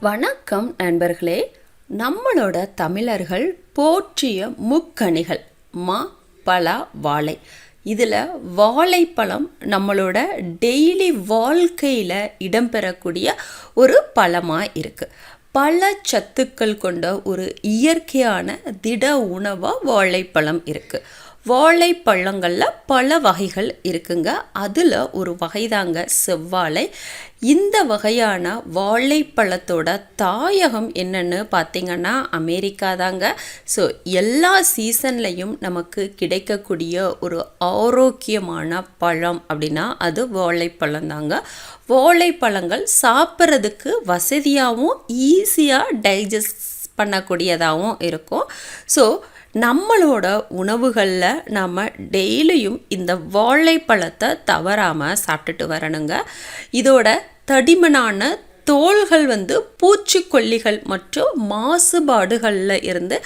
வணக்கம் நண்பர்களே. நம்மளோட தமிழர்கள் போற்றிய முக்கணிகள் மா பலா வாழை. இதில் வாழைப்பழம் நம்மளோட டெய்லி வாழ்க்கையில் இடம்பெறக்கூடிய ஒரு பழமாக இருக்குது பல சத்துக்கள் கொண்ட ஒரு இயற்கையான திட உணவாக வாழைப்பழம் இருக்குது வாழைப்பழங்களில் பல வகைகள் இருக்குங்க. அதில் ஒரு வகை தாங்க செவ்வாழை. இந்த வகையான வாழைப்பழத்தோட தாயகம் என்னன்னு பார்த்தீங்கன்னா அமெரிக்கா தாங்க ஸோ எல்லா சீசன்லையும் நமக்கு கிடைக்கக்கூடிய ஒரு ஆரோக்கியமான பழம் அப்படின்னா அது வாழைப்பழம் தாங்க வாழைப்பழங்கள் சாப்பிட்றதுக்கு வசதியாகவும் ஈஸியாக டைஜஸ்ட் பண்ணக்கூடியதாகவும் இருக்கும். ஸோ நம்மளோட உணவுகளில் நம்ம டெய்லியும் இந்த வாழைப்பழத்தை தவறாமல் சாப்பிட்டுட்டு வரணுங்க. இதோட தடிமனான தோள்கள் வந்து பூச்சிக்கொல்லிகள் மற்றும் மாசுபாடுகளில் இருந்து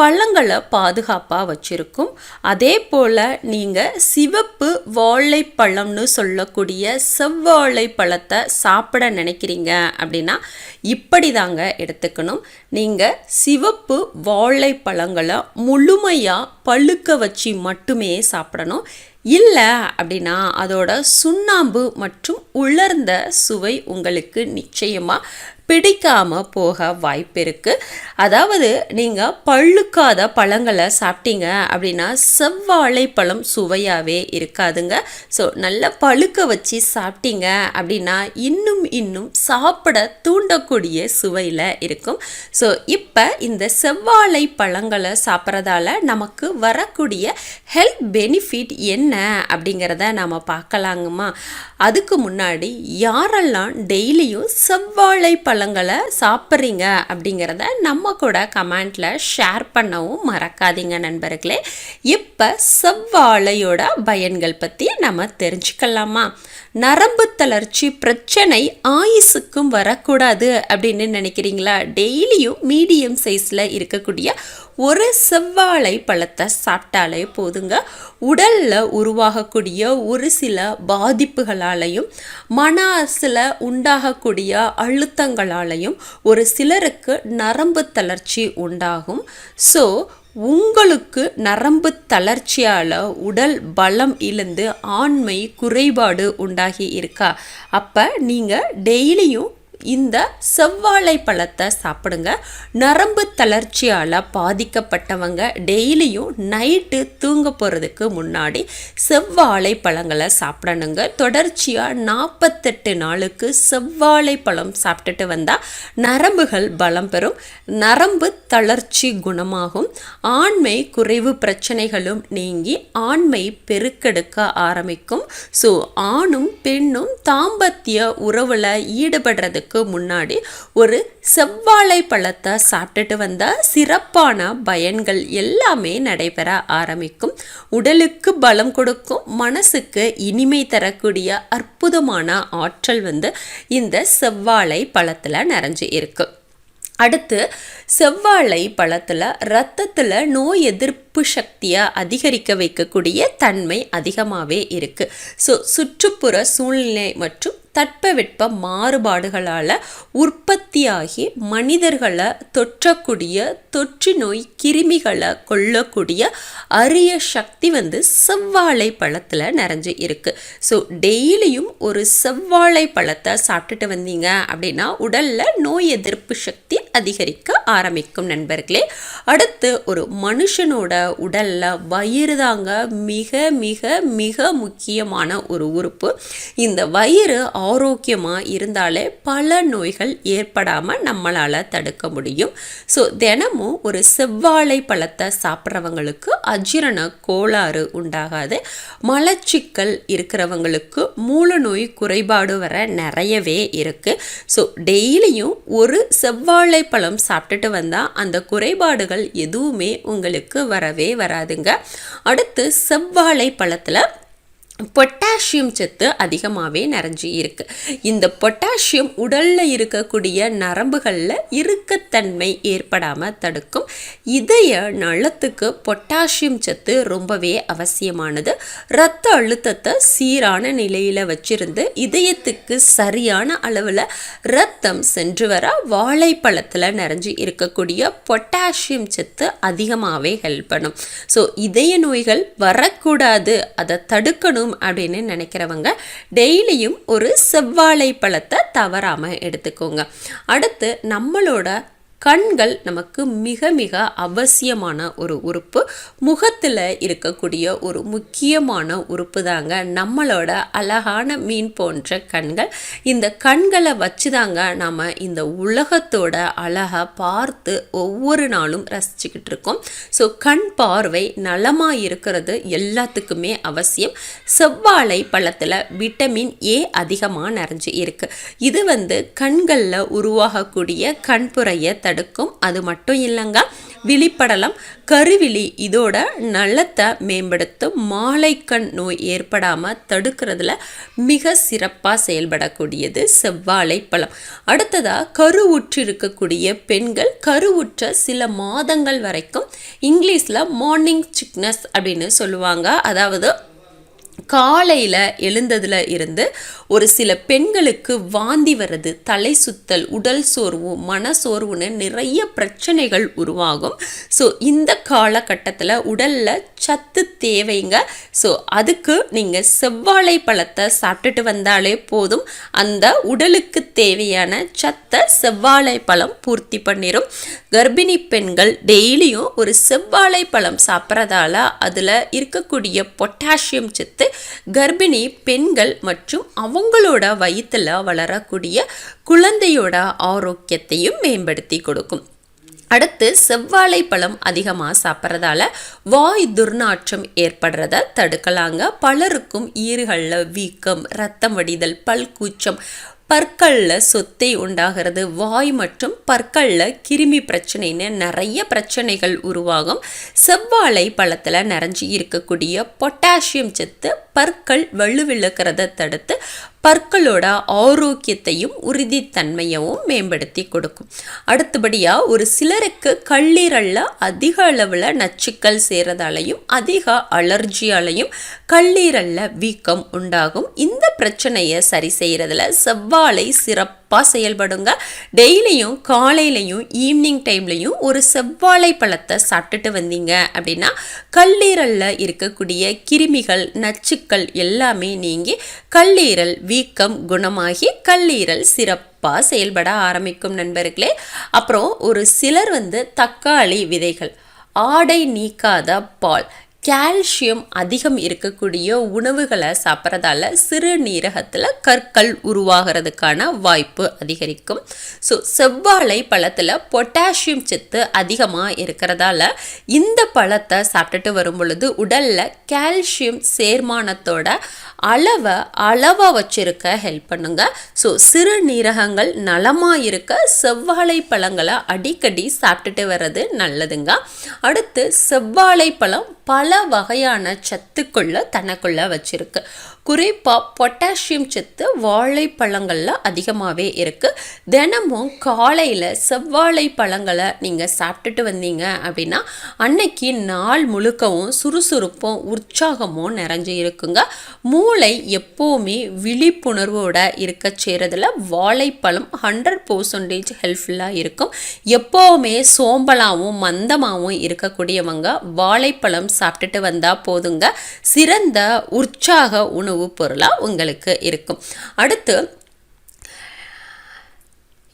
பழங்களை பாதுகாப்பாக வச்சுருக்கும். அதே போல் நீங்கள் சிவப்பு வாழைப்பழம்னு சொல்லக்கூடிய செவ்வாழைப்பழத்தை சாப்பிட நினைக்கிறீங்க அப்படின்னா இப்படி தாங்க எடுத்துக்கணும். நீங்கள் சிவப்பு வாழைப்பழங்களை முழுமையாக பழுக்க வச்சு மட்டுமே சாப்பிடணும். இல்லை அப்படின்னா அதோட சுண்ணாம்பு மற்றும் உலர்ந்த சுவை உங்களுக்கு நிச்சயமாக பிடிக்காமல் போக வாய்ப்பு இருக்குது அதாவது நீங்கள் பழுக்காத பழங்களை சாப்பிட்டீங்க அப்படின்னா செவ்வாழை பழம் சுவையாகவே இருக்காதுங்க. ஸோ நல்லா பழுக்க வச்சு சாப்பிட்டீங்க அப்படின்னா இன்னும் இன்னும் சாப்பிட தூண்டக்கூடிய சுவையில் இருக்கும். ஸோ இப்போ இந்த செவ்வாழை பழங்களை சாப்பிட்றதால நமக்கு வரக்கூடிய ஹெல்த் பெனிஃபிட் என்ன அப்படிங்கிறத நாம் பார்க்கலாங்கம்மா. அதுக்கு முன்னாடி யாரெல்லாம் டெய்லியும் செவ்வாழை பழங்களை சாப்பிட்றீங்க அப்படிங்கிறத நம்ம கூட கமெண்ட்டில் ஷேர் பண்ணவும் மறக்காதீங்க நண்பர்களே. இப்போ செவ்வாழையோட பயன்கள் பற்றி நம்ம தெரிஞ்சுக்கலாமா? நரம்பு தளர்ச்சி பிரச்சனை ஆயுசுக்கும் வரக்கூடாது அப்படின்னு நினைக்கிறீங்களா? டெய்லியும் மீடியம் சைஸில் இருக்கக்கூடிய ஒரு செவ்வாழை பழத்தை சாப்பிட்டாலே போதுங்க. உடலில் உருவாகக்கூடிய ஒரு சில பாதிப்புகளாலையும் மனசில் உண்டாகக்கூடிய அழுத்தங்களாலையும் ஒரு சிலருக்கு நரம்பு தளர்ச்சி உண்டாகும். ஸோ உங்களுக்கு நரம்பு தளர்ச்சியால் உடல் பலம் இழந்து ஆண்மை குறைபாடு உண்டாகி இருக்கா? அப்போ நீங்கள் டெய்லியும் இந்த செவ்வாழை பழத்தை சாப்பிடுங்க. நரம்பு தளர்ச்சியால் பாதிக்கப்பட்டவங்க டெய்லியும் நைட்டு தூங்க போகிறதுக்கு முன்னாடி செவ்வாழை பழங்களை சாப்பிடணுங்க. தொடர்ச்சியாக நாற்பத்தெட்டு நாளுக்கு செவ்வாழை பழம் சாப்பிட்டுட்டு வந்தால் நரம்புகள் பலம் பெறும். நரம்பு தளர்ச்சி குணமாகும். ஆண்மை குறைவு பிரச்சனைகளும் நீங்கி ஆண்மை பெருக்கெடுக்க ஆரம்பிக்கும். ஸோ ஆணும் பெண்ணும் தாம்பத்திய உறவில் ஈடுபடுறதுக்கு வருஷத்துக்கு முன்னாடி ஒரு செவ்வாழை பழத்தை சாப்பிட்டுட்டு வந்தால் சிறப்பான பயன்கள் எல்லாமே நடைபெற ஆரம்பிக்கும். உடலுக்கு பலம் கொடுக்கும் மனசுக்கு இனிமை தரக்கூடிய அற்புதமான ஆற்றல் வந்து இந்த செவ்வாழை பழத்தில் நிறைஞ்சு இருக்கு. அடுத்து செவ்வாழை பழத்தில் ரத்தத்தில் நோய் எதிர்ப்பு சக்தியை அதிகரிக்க வைக்கக்கூடிய தன்மை அதிகமாகவே இருக்குது ஸோ சுற்றுப்புற சூழ்நிலை மற்றும் தட்பவெட்ப மாறுபாடுகளால் உற்பத்தியாகி மனிதர்களை தொற்றக்கூடிய தொற்று நோய் கிருமிகளை கொல்லக்கூடிய அரிய சக்தி வந்து செவ்வாழை பழத்தில் நிறைஞ்சு இருக்குது ஸோ டெய்லியும் ஒரு செவ்வாழை பழத்தை சாப்பிட்டுட்டு வந்தீங்க அப்படின்னா உடலில் நோய் எதிர்ப்பு சக்தி அதிகரிக்க ஆரம்பிக்கும் நண்பர்களே. அடுத்து ஒரு மனுஷனோட உடலில் வயிறு தாங்க மிக மிக மிக முக்கியமான ஒரு உறுப்பு. இந்த வயிறு ஆரோக்கியமாக இருந்தாலே பல நோய்கள் ஏற்படாமல் நம்மளால் தடுக்க முடியும். ஸோ தினமும் ஒரு செவ்வாழை பழத்தை சாப்பிட்றவங்களுக்கு அஜீரண கோளாறு உண்டாகாது. மலச்சிக்கல் இருக்கிறவங்களுக்கு மூல நோய் குறைபாடு வர நிறையவே இருக்குது ஸோ டெய்லியும் ஒரு செவ்வாழை பழம் சாப்பிட்டுட்டு வந்தால் அந்த குறைபாடுகள் எதுவுமே உங்களுக்கு வரவே வராதுங்க. அடுத்து செவ்வாழை பழத்தில் பொட்டாசியம் சத்து அதிகமாகவே நிறைஞ்சி இருக்குது இந்த பொட்டாசியம் உடலில் இருக்கக்கூடிய நரம்புகளில் இறுக்கத்தன்மை ஏற்படாமல் தடுக்கும். இதய நலத்துக்கு பொட்டாசியம் சத்து ரொம்பவே அவசியமானது. இரத்த அழுத்தத்தை சீரான நிலையில் வச்சிருந்து இதயத்துக்கு சரியான அளவில் ரத்தம் சென்று வர வாழைப்பழத்தில் நிறைஞ்சி இருக்கக்கூடிய பொட்டாசியம் சத்து அதிகமாகவே ஹெல்ப் பண்ணும். ஸோ இதய நோய்கள் வரக்கூடாது. அதை தடுக்கணும் அப்படின்னு நினைக்கிறவங்க டெய்லியும் ஒரு செவ்வாழை பழத்தை தவறாமல் எடுத்துக்கோங்க. அடுத்து நம்மளோட கண்கள் நமக்கு மிக மிக அவசியமான ஒரு உறுப்பு. முகத்தில் இருக்கக்கூடிய ஒரு முக்கியமான உறுப்பு தாங்க நம்மளோட அழகான மீன் போன்ற கண்கள். இந்த கண்களை வச்சு தாங்க நாம் இந்த உலகத்தோட அழகை பார்த்து ஒவ்வொரு நாளும் ரசிச்சுக்கிட்டு இருக்கோம். ஸோ கண் பார்வை நலமாக இருக்கிறது எல்லாத்துக்குமே அவசியம். செவ்வாழை பழத்தில் விட்டமின் ஏ அதிகமாக நிறைஞ்சு இருக்குது இது வந்து கண்களில் உருவாகக்கூடிய கண்புறையை தடுக்கும். அது மட்டும் இல்லைங்க விழிப்படலம் கருவிழி இதோட நலத்தை மேம்படுத்தும். மாலைக்கண் நோய் ஏற்படாமல் தடுக்கிறதுல மிக சிறப்பாக செயல்படக்கூடியது செவ்வாழை பழம் அடுத்ததாக கருவுற்று இருக்கக்கூடிய பெண்கள் கருவுற்ற சில மாதங்கள் வரைக்கும் இங்கிலீஷில் மார்னிங் சிக்னஸ் அப்படின்னு சொல்லுவாங்க. அதாவது காலையில் எழுந்ததில் இருந்து ஒரு சில பெண்களுக்கு வாந்தி வர்றது தலை சுத்தல் உடல் சோர்வு மன சோர்வுன்னு நிறைய பிரச்சனைகள் உருவாகும். ஸோ இந்த காலகட்டத்தில் உடலில் சத்து தேவைங்க. ஸோ அதுக்கு நீங்கள் செவ்வாழை பழத்தை சாப்பிட்டுட்டு வந்தாலே போதும். அந்த உடலுக்கு தேவையான சத்தை செவ்வாழை பழம் பூர்த்தி பண்ணிடும் கர்ப்பிணி பெண்கள் டெய்லியும் ஒரு செவ்வாழை பழம் சாப்பிட்றதால அதில் இருக்கக்கூடிய பொட்டாசியம் சத்து கர்ப்பிணி பெண்கள் மற்றும் அவங்களோட வயிற்றில் வளரக்கூடிய குழந்தையோட ஆரோக்கியத்தையும் மேம்படுத்தி கொடுக்கும். அடுத்து செவ்வாழை பழம் அதிகமாக சாப்பிட்றதால வாய் துர்நாற்றம் ஏற்படுறத தடுக்கலாங்க. பலருக்கும் ஈறுகளில் வீக்கம் ரத்தம் வடிதல் பல் கூச்சம் பற்களில் சொத்தை உண்டாகிறது. வாய் மற்றும் பற்களில் கிருமி பிரச்சனைன்னு நிறைய பிரச்சனைகள் உருவாகும். செவ்வாழை பழத்தில் நிறைஞ்சி இருக்கக்கூடிய பொட்டாசியம் சத்து பற்கள் வலுவிழுக்கிறத தடுத்து பற்களோட ஆரோக்கியத்தையும் உறுதித்தன்மையவும் மேம்படுத்தி கொடுக்கும். அடுத்தபடியாக ஒரு சிலருக்கு கல்லீரலில் அதிக அளவில் நச்சுக்கள் சேரதாலையும் அதிக அலர்ஜியாலையும் கல்லீரலில் வீக்கம் உண்டாகும். இந்த பிரச்சனையை சரி செய்கிறதுல செவ்வாழை சிறப்பு சிறப்பாக செயல்படுங்க. டெய்லியும் காலையிலையும் ஈவினிங் டைம்லையும் ஒரு செவ்வாழை பழத்தை சாப்பிட்டுட்டு வந்தீங்க அப்படின்னா கல்லீரலில் இருக்கக்கூடிய கிருமிகள் நச்சுக்கள் எல்லாமே நீங்கி கல்லீரல் வீக்கம் குணமாகி கல்லீரல் சிறப்பாக செயல்பட ஆரம்பிக்கும் நண்பர்களே. அப்புறம் ஒரு சிலர் வந்து தக்காளி விதைகள். ஆடை நீக்காத பால். கால்சியம் அதிகம் இருக்கக்கூடிய உணவுகளை சாப்பிட்றதால சிறுநீரகத்தில் கற்கள் உருவாகிறதுக்கான வாய்ப்பு அதிகரிக்கும். ஸோ செவ்வாழை பழத்தில் பொட்டாசியம் சத்து அதிகமாக இருக்கிறதால இந்த பழத்தை சாப்பிட்டுட்டு வரும் பொழுது உடலில் கால்சியம் சேர்மானத்தோட அளவை அளவாக வச்சிருக்க ஹெல்ப் பண்ணுங்க. ஸோ சிறுநீரகங்கள் நலமாக இருக்க செவ்வாழை பழங்களை அடிக்கடி சாப்பிட்டுட்டு வர்றது நல்லதுங்க. அடுத்து செவ்வாழை பழம் பல வகையான சத்துக்குள்ள தனக்குள்ள வச்சிருக்கு. குறிப்பாக பொட்டாசியம் சத்து வாழைப்பழங்களில் அதிகமாகவே இருக்குது தினமும் காலையில் செவ்வாழை பழங்களை நீங்கள் சாப்பிட்டுட்டு வந்தீங்க அப்படின்னா அன்னைக்கு நாள் முழுக்கவும் சுறுசுறுப்பும் உற்சாகமும் நிறைஞ்சு இருக்குங்க. மூளை எப்போவுமே விழிப்புணர்வோடு இருக்க செய்கிறதுல வாழைப்பழம் ஹண்ட்ரட் பர்சன்டேஜ் ஹெல்ப்ஃபுல்லாக இருக்கும். எப்போவுமே சோம்பலாகவும் மந்தமாகவும் இருக்கக்கூடியவங்க வாழைப்பழம் சாப்பிட்டுட்டு வந்தால் போதுங்க. சிறந்த உற்சாக உணவு பொருளாக உங்களுக்கு இருக்கும். அடுத்து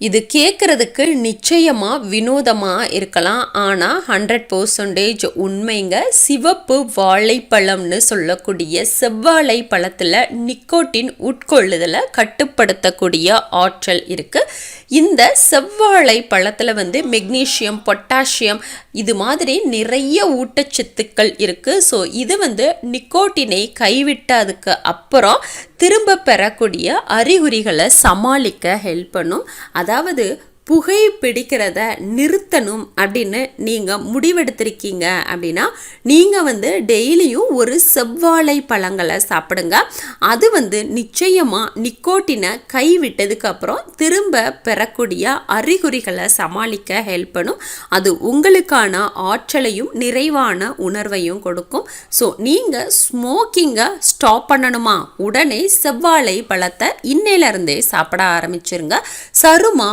இது கேட்குறதுக்கு நிச்சயமாக வினோதமாக இருக்கலாம். ஆனால் ஹண்ட்ரட் பர்சன்டேஜ் உண்மைங்க சிவப்பு வாழைப்பழம்னு சொல்லக்கூடிய செவ்வாழை பழத்தில் நிக்கோட்டின் உட்கொள்ளுதலை கட்டுப்படுத்தக்கூடிய ஆற்றல் இருக்குது இந்த செவ்வாழை பழத்தில் வந்து மெக்னீஷியம் பொட்டாசியம் இது மாதிரி நிறைய ஊட்டச்சத்துக்கள் இருக்குது ஸோ இது வந்து நிக்கோட்டினை கைவிட்டதுக்கு அப்புறம் திரும்ப பெறக்கூடிய அறிகுறிகளை சமாளிக்க ஹெல்ப் பண்ணும். அதாவது புகை பிடிக்கிறத நிறுத்தணும் அப்படின்னு நீங்கள் முடிவெடுத்திருக்கீங்க அப்படின்னா நீங்கள் வந்து டெய்லியும் ஒரு செவ்வாழை பழங்களை சாப்பிடுங்க. அது வந்து நிச்சயமாக நிக்கோட்டினை கைவிட்டதுக்கு அப்புறம் திரும்ப பெறக்கூடிய அறிகுறிகளை சமாளிக்க ஹெல்ப் பண்ணும். அது உங்களுக்கான ஆற்றலையும் நிறைவான உணர்வையும் கொடுக்கும். ஸோ நீங்கள் ஸ்மோக்கிங்கை ஸ்டாப் பண்ணணுமா? உடனே செவ்வாழை பழத்தை இன்னையிலிருந்தே சாப்பிட ஆரம்பிச்சிருங்க. சருமா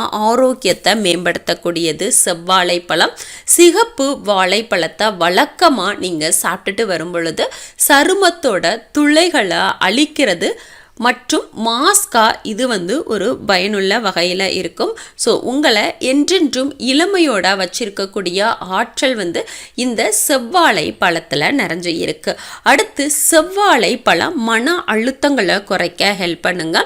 ஆரோக்கியத்தை மேம்படுத்தக்கூடியது. செவ்வாழை பழம் சிகப்பு வாழைப்பழத்தை வழக்கமாக நீங்கள் சாப்பிட்டுட்டு வரும் பொழுது சருமத்தோட துளைகளை அழிக்கிறது. மற்றும் மாஸ்கா இது வந்து ஒரு பயனுள்ள வகையில் இருக்கும். ஸோ உங்களை என்றென்றும் இளமையோட வச்சிருக்கக்கூடிய ஆற்றல் வந்து இந்த செவ்வாழை பழத்தில் நிறைஞ்சு இருக்கு. அடுத்து செவ்வாழை பழம் மன அழுத்தங்களை குறைக்க ஹெல்ப் பண்ணுங்க.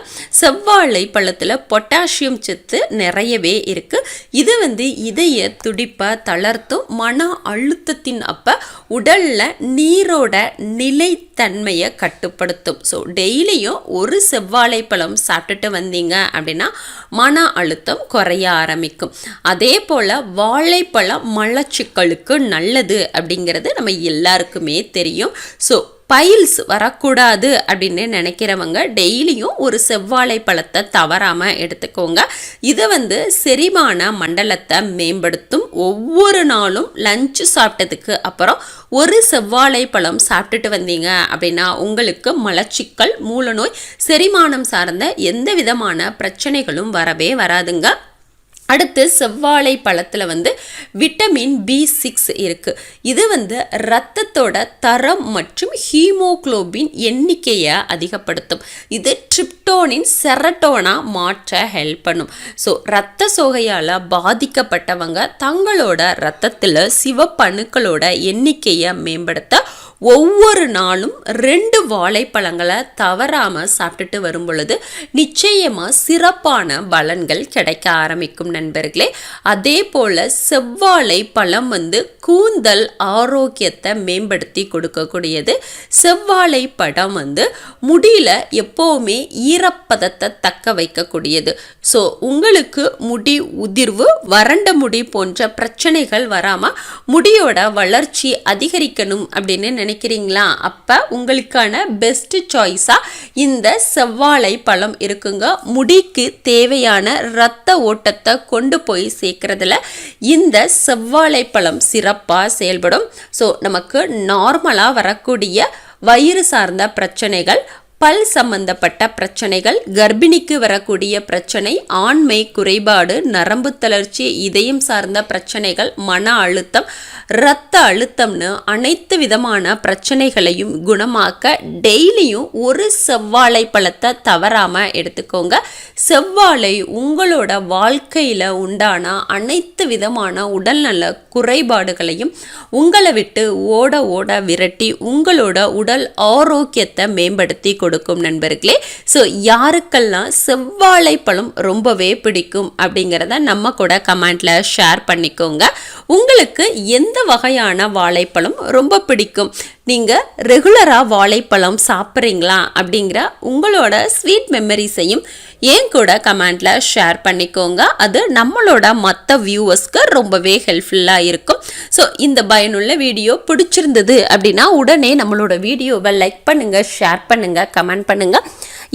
செவ்வாழை பழத்தில் பொட்டாசியம் சத்து நிறையவே இருக்கு. இது வந்து இதய துடிப்பை தளர்த்தும் மன அழுத்தத்தின் அப்போ உடலில் நீரோட நிலைத்தன்மையை கட்டுப்படுத்தும். ஸோ டெய்லியும் ஒரு செவ்வாழை பழம் சாப்பிட்டுட்டு வந்தீங்க அப்படின்னா மன அழுத்தம் குறைய ஆரம்பிக்கும். அதே போல் வாழைப்பழம் மலச்சிக்கலுக்கு நல்லது அப்படிங்கிறது நம்ம எல்லாருக்குமே தெரியும். ஸோ பைல்ஸ் வரக்கூடாது அப்படின்னு நினைக்கிறவங்க டெய்லியும் ஒரு செவ்வாழை பழத்தை தவறாமல் எடுத்துக்கோங்க. இது வந்து செரிமான மண்டலத்தை மேம்படுத்தும். ஒவ்வொரு நாளும் லஞ்சு சாப்பிட்டதுக்கு அப்புறம் ஒரு செவ்வாழை பழம் சாப்பிட்டுட்டு வந்தீங்க அப்படின்னா உங்களுக்கு மலச்சிக்கல் மூலநோய் செரிமானம் சார்ந்த எந்த விதமான பிரச்சனைகளும் வரவே வராதுங்க. அடுத்து செவ்வாழை பழத்தில் வந்து விட்டமின் பி சிக்ஸ் இருக்குது இது வந்து ரத்தத்தோட தரம் மற்றும் ஹீமோக்ளோபின் எண்ணிக்கையை அதிகப்படுத்தும். இது ட்ரிப்டோனின் செரட்டோனா மாற்ற ஹெல்ப் பண்ணும். ஸோ ரத்த சோகையால் பாதிக்கப்பட்டவங்க தங்களோட ரத்தத்தில் சிவப்பணுக்களோட எண்ணிக்கையை மேம்படுத்த ஒவ்வொரு நாளும் ரெண்டு வாழைப்பழங்களை தவறாமல் சாப்பிட்டுட்டு வரும் பொழுது நிச்சயமாக சிறப்பான பலன்கள் கிடைக்க ஆரம்பிக்கும் நண்பர்களே. அதே போல் செவ்வாழை பழம் வந்து கூந்தல் ஆரோக்கியத்தை மேம்படுத்தி கொடுக்கக்கூடியது. செவ்வாழை பழம் வந்து முடியில் எப்போவுமே ஈரப்பதத்தை தக்க வைக்கக்கூடியது. ஸோ உங்களுக்கு முடி உதிர்வு வறண்ட முடி போன்ற பிரச்சனைகள் வராமல் முடியோட வளர்ச்சி அதிகரிக்கணும் அப்படின்னு நினைக்கிறீங்களா? அப்போ உங்களுக்கான பெஸ்ட் சாய்ஸாக இந்த செவ்வாழை பழம் இருக்குங்க. முடிக்கு தேவையான இரத்த ஓட்டத்தை கொண்டு போய் சேர்க்கறதுல இந்த செவ்வாழை பழம் சிறப்பாக செயல்படும். ஸோ நமக்கு நார்மலாக வரக்கூடிய வயிறு சார்ந்த பிரச்சனைகள் பல் சம்பந்தப்பட்ட பிரச்சனைகள் கர்ப்பிணிக்கு வரக்கூடிய பிரச்சனை ஆண்மை குறைபாடு நரம்பு தளர்ச்சி இதயம் சார்ந்த பிரச்சனைகள் மன அழுத்தம் இரத்த அழுத்தம்னு அனைத்து விதமான பிரச்சனைகளையும் குணமாக்க டெய்லியும் ஒரு செவ்வாழை பழத்தை தவறாமல் எடுத்துக்கோங்க. செவ்வாழை உங்களோட வாழ்க்கையில் உண்டான அனைத்து விதமான உடல்நல குறைபாடுகளையும் உங்களை விட்டு ஓட ஓட விரட்டி உங்களோட உடல் ஆரோக்கியத்தை மேம்படுத்தி கொடுக்கும் நண்பர்களே. ஸோ யாருக்கெல்லாம் செவ்வாழை பழம் ரொம்பவே பிடிக்கும் அப்படிங்கிறத நம்ம கூட கமெண்ட்ல ஷேர் பண்ணிக்கோங்க. உங்களுக்கு எந்த வகையான வாழைப்பழம் ரொம்ப பிடிக்கும்? நீங்கள் ரெகுலராக வாழைப்பழம் சாப்பிட்றீங்களா? அப்படிங்கிற உங்களோட ஸ்வீட் மெமரிஸையும் ஏன் கூட கமெண்டில் ஷேர் பண்ணிக்கோங்க. அது நம்மளோட மற்ற வியூவர்ஸ்க்கு ரொம்பவே ஹெல்ப்ஃபுல்லாக இருக்கும். ஸோ இந்த பயனுள்ள வீடியோ பிடிச்சிருந்தது அப்படின்னா உடனே நம்மளோட வீடியோவை லைக் பண்ணுங்கள் ஷேர் பண்ணுங்கள் கமெண்ட் பண்ணுங்கள்